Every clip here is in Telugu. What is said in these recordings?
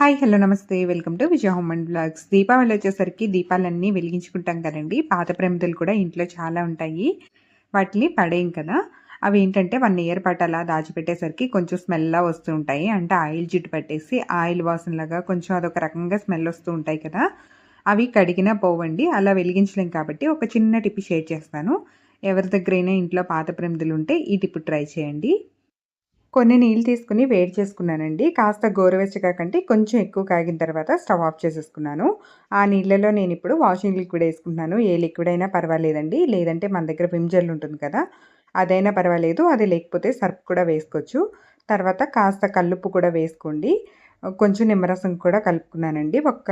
హాయ్ హలో నమస్తే. Welcome to Vijaya home and blogs. Deepavali వచ్చేసరికి దీపాలన్నీ వెలిగించుకుంటాం కదండి. పాత ప్రమిదలు కూడా ఇంట్లో చాలా ఉంటాయి. వాటిని పడేయం కదా. అవి ఏంటంటే వన్ ఇయర్ పాటు అలా దాచిపెట్టేసరికి కొంచెం స్మెల్లా వస్తూ ఉంటాయి. అంటే ఆయిల్ జిడ్డు పట్టేసి ఆయిల్ వాసనలాగా కొంచెం అదొక రకంగా స్మెల్ వస్తూ ఉంటాయి కదా. అవి కడిగినా పోవండి. అలా వెలిగించలేం కాబట్టి ఒక చిన్న టిప్ షేర్ చేస్తాను. ఎవరి దగ్గరైనా ఇంట్లో పాత ప్రమిదలు ఉంటే ఈ టిప్ ట్రై చేయండి. కొన్ని నీళ్ళు తీసుకుని వేడి చేసుకున్నానండి. కాస్త గోరువెచ్చగా కంటే కొంచెం ఎక్కువ కాగిన తర్వాత స్టవ్ ఆఫ్ చేసేసుకున్నాను. ఆ నీళ్ళలో నేను ఇప్పుడు వాషింగ్ లిక్విడ్ వేసుకుంటున్నాను. ఏ లిక్విడ్ అయినా పర్వాలేదండి. లేదంటే మన దగ్గర విమ్ జెల్ ఉంటుంది కదా అదైనా పర్వాలేదు. అది లేకపోతే సర్ఫ్ కూడా వేసుకోవచ్చు. తర్వాత కాస్త కల్లుప్పు కూడా వేసుకోండి. కొంచెం నిమ్మరసం కూడా కలుపుకున్నానండి. ఒక్క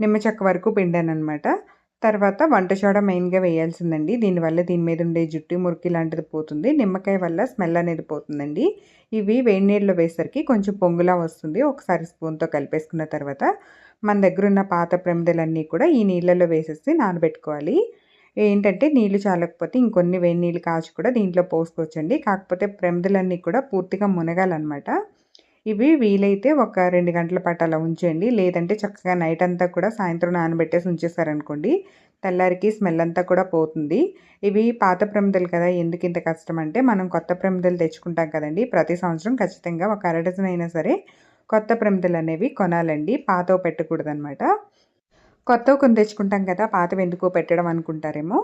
నిమ్మ చెక్క వరకు పిండాను అనమాట తర్వాత వంట సోడా మెయిన్గా వేయాల్సిందండి. దీనివల్ల దీని మీద ఉండే జుట్టు మురికి లాంటిది పోతుంది. నిమ్మకాయ వల్ల స్మెల్ అనేది పోతుందండి. ఇవి వేడి నీళ్ళలో వేసరికి కొంచెం పొంగులా వస్తుంది. ఒకసారి స్పూన్తో కలిపేసుకున్న తర్వాత మన దగ్గర ఉన్న పాత ప్రమిదలన్నీ కూడా ఈ నీళ్ళలో వేసేసి నానబెట్టుకోవాలి. ఏంటంటే నీళ్ళు చాలకపోతే ఇంకొన్ని వేడి నీళ్ళు కాచి కూడా దీంట్లో పోసుకోవచ్చండి. కాకపోతే ప్రమిదలన్నీ కూడా పూర్తిగా మునగాలన్నమాట. ఇవి వీలైతే ఒక రెండు గంటల పాటు అలా ఉంచండి లేదంటే చక్కగా నైట్ అంతా కూడా సాయంత్రం నానబెట్టేసి ఉంచేసారనుకోండి తెల్లారికి స్మెల్ అంతా కూడా పోతుంది. ఇవి పాత ప్రమిదలు కదా ఎందుకు ఇంత కష్టం అంటే మనం కొత్త ప్రమిదలు తెచ్చుకుంటాం కదండి. ప్రతి సంవత్సరం ఖచ్చితంగా ఒక అర డజన్ అయినా సరే కొత్త ప్రమిదలు అనేవి కొనాలండి. పాతవి పెట్టకూడదనమాట కొత్తవి కొని తెచ్చుకుంటాం కదా పాతవి ఎందుకు పెట్టడం అనుకుంటారేమో.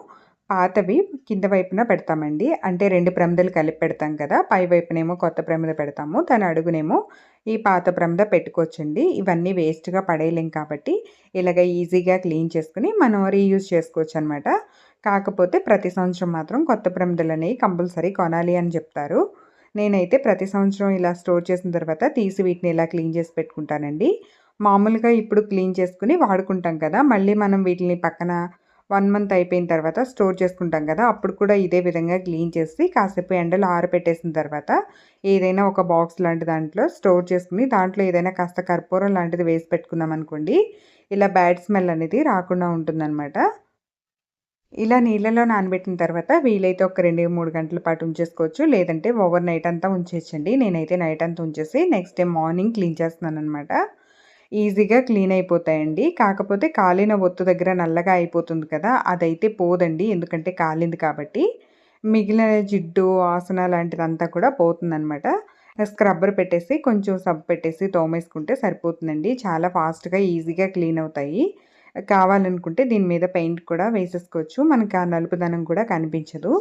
పాతవి కింద వైపున పెడతామండి. అంటే రెండు ప్రమిదలు కలిపి పెడతాం కదా పై వైపునేమో కొత్త ప్రమిద పెడతాము దాని అడుగునేమో ఈ పాత ప్రమిద పెట్టుకోవచ్చండి. ఇవన్నీ వేస్ట్గా పడేయలేం కాబట్టి ఇలాగ ఈజీగా క్లీన్ చేసుకుని మనం రీయూజ్ చేసుకోవచ్చు అనమాట కాకపోతే ప్రతి సంవత్సరం మాత్రం కొత్త ప్రమిదలు అనేవి కంపల్సరీ కొనాలి అని చెప్తారు. నేనైతే ప్రతి సంవత్సరం ఇలా స్టోర్ చేసిన తర్వాత తీసి వీటిని ఇలా క్లీన్ చేసి పెట్టుకుంటానండి. మామూలుగా ఇప్పుడు క్లీన్ చేసుకుని వాడుకుంటాం కదా మళ్ళీ మనం వీటిని పక్కన వన్ మంత్ అయిపోయిన తర్వాత స్టోర్ చేసుకుంటాం కదా అప్పుడు కూడా ఇదే విధంగా క్లీన్ చేసి కాసేపు ఎండలో ఆరబెట్టేసిన తర్వాత ఏదైనా ఒక బాక్స్ లాంటి దాంట్లో స్టోర్ చేసుకుని దాంట్లో ఏదైనా కాస్త కర్పూరం లాంటిది వేసి పెట్టుకున్నాం అనుకోండి ఇలా బ్యాడ్ స్మెల్ అనేది రాకుండా ఉంటుందన్నమాట. ఇలా నీళ్ళలో నానబెట్టిన తర్వాత వీలైతే ఒక రెండు మూడు గంటల పాటు ఉంచేసుకోవచ్చు లేదంటే ఓవర్ నైట్ అంతా ఉంచేసండి నేనైతే నైట్ అంతా ఉంచేసి నెక్స్ట్ డే మార్నింగ్ క్లీన్ చేస్తున్నాను అనమాట ఈజీగా క్లీన్ అయిపోతాయండి. కాకపోతే కాలిన ఒత్తు దగ్గర నల్లగా అయిపోతుంది కదా అదైతే పోదండి. ఎందుకంటే కాలింది కాబట్టి. మిగిలిన జిడ్డు ఆసన లాంటిదంతా కూడా పోతుందనమాట స్క్రబ్బర్ పెట్టేసి కొంచెం సబ్ పెట్టేసి తోమేసుకుంటే సరిపోతుందండి. చాలా ఫాస్ట్గా ఈజీగా క్లీన్ అవుతాయి. కావాలనుకుంటే దీని మీద పెయింట్ కూడా వేసేసుకోవచ్చు. మనకి ఆ నలుపుదనం కూడా కనిపించదు.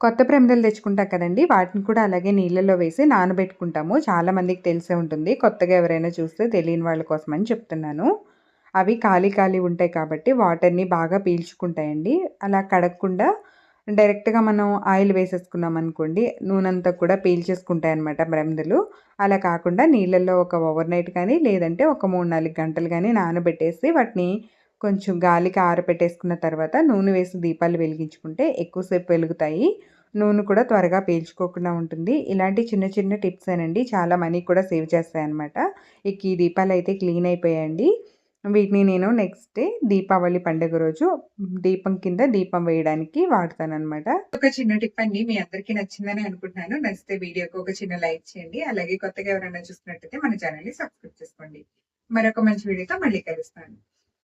కొత్త ప్రమిదలు తెచ్చుకుంటాం కదండి. వాటిని కూడా అలాగే నీళ్ళలో వేసి నానబెట్టుకుంటాము. చాలామందికి తెలిసే ఉంటుంది. కొత్తగా ఎవరైనా చూస్తే తెలియని వాళ్ళ కోసం అని చెప్తున్నాను. అవి ఖాళీ ఖాళీ ఉంటాయి కాబట్టి వాటర్ని బాగా పీల్చుకుంటాయండి. అలా కడగకుండా డైరెక్ట్గా మనం ఆయిల్ వేసేసుకున్నాం అనుకోండి నూనెంతా కూడా పీల్చేసుకుంటాయి అనమాట బ్రెమ్దలు అలా కాకుండా నీళ్ళల్లో ఒక ఓవర్ నైట్ కానీ లేదంటే ఒక మూడు నాలుగు గంటలు కానీ నానబెట్టేసి వాటిని కొంచెం గాలికి ఆరపెట్టేసుకున్న తర్వాత నూనె వేసి దీపాలు వెలిగించుకుంటే ఎక్కువసేపు వెలుగుతాయి. నూనె కూడా త్వరగా పీల్చుకోకుండా ఉంటుంది. ఇలాంటి చిన్న చిన్న టిప్స్ ఏనండి చాలా మనీ కూడా సేవ్ చేస్తాయన్నమాట. ఇక ఈ దీపాలు అయితే క్లీన్ అయిపోయాయండి. వీటిని నేను నెక్స్ట్ డే దీపావళి పండుగ రోజు దీపం కింద దీపం వేయడానికి వాడతానమాట ఒక చిన్న టిప్ అండి. మీ అందరికీ నచ్చిందని అనుకుంటున్నాను. నచ్చితే వీడియోకి ఒక చిన్న లైక్ చేయండి. అలాగే కొత్తగా ఎవరైనా చూస్తున్నట్టయితే మన ఛానల్ని సబ్స్క్రైబ్ చేసుకోండి. మరొక మంచి వీడియోతో మళ్ళీ కలుస్తాను.